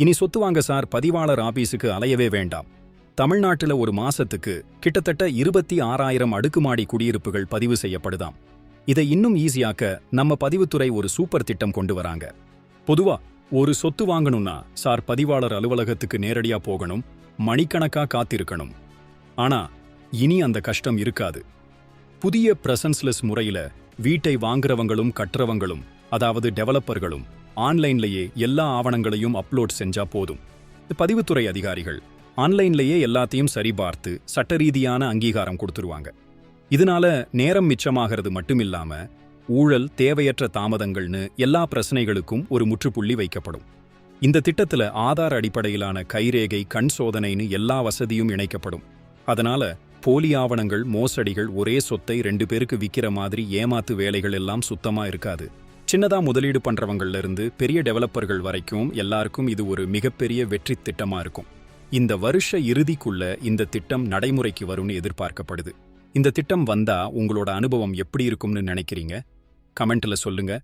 இனி சொத்து வாங்க சார் பதிவாளர் ஆபீஸுக்கு அலையவே வேண்டாம். தமிழ்நாட்டுல ஒரு மாசத்துக்கு கிட்டத்தட்ட இருபத்தி ஆறாயிரம் அடுக்குமாடி குடியிருப்புகள் பதிவு செய்யப்படுதாம். இதை இன்னும் ஈஸியாக்க நம்ம பதிவுத்துறை ஒரு சூப்பர் திட்டம் கொண்டு வராங்க. பொதுவா ஒரு சொத்து வாங்கணும்னா சார் பதிவாளர் அலுவலகத்துக்கு நேரடியா போகணும் மணிக்கணக்கா காத்திருக்கணும். ஆனா இனி அந்த கஷ்டம் இருக்காது. புதிய பிரசன்ஸ்லெஸ் முறையில வீட்டை வாங்குறவங்களும் கட்டுறவங்களும் அதாவது டெவலப்பர்களும் ஆன்லைன்லயே எல்லா ஆவணங்களையும் அப்லோட் செஞ்சா போதும். பதிவுத்துறை அதிகாரிகள் ஆன்லைன்லயே எல்லாத்தையும் சரிபார்த்து சட்டரீதியான அங்கீகாரம் கொடுத்துருவாங்க. இதனால நேரம் மிச்சமாகிறது மட்டுமில்லாம ஊழல் தேவையற்ற தாமதங்கள்னு எல்லா பிரச்சனைகளுக்கும் ஒரு முற்றுப்புள்ளி வைக்கப்படும். இந்த திட்டத்துல ஆதார் அடிப்படையிலான கைரேகை கண் சோதனைன்னு எல்லா வசதியும் இணைக்கப்படும். அதனால போலி ஆவணங்கள் மோசடிகள் ஒரே சொத்தை ரெண்டு பேருக்கு விக்கிற மாதிரி ஏமாத்து வேலைகள் எல்லாம் சுத்தமா இருக்காது. சின்னதா முதலீடு பண்றவங்கள்ல இருந்து பெரிய டெவலப்பர்கள் வரைக்கும் எல்லாருக்கும் இது ஒரு மிகப்பெரிய வெற்றி திட்டமா இருக்கும். இந்த வருஷ இறுதிக்குள்ள இந்த திட்டம் நடைமுறைக்கு வரும்னு எதிர்பார்க்கப்படுது. இந்த திட்டம் வந்தா உங்களோட அனுபவம் எப்படி இருக்கும்னு நினைக்கிறீங்க? கமெண்ட்ல சொல்லுங்க.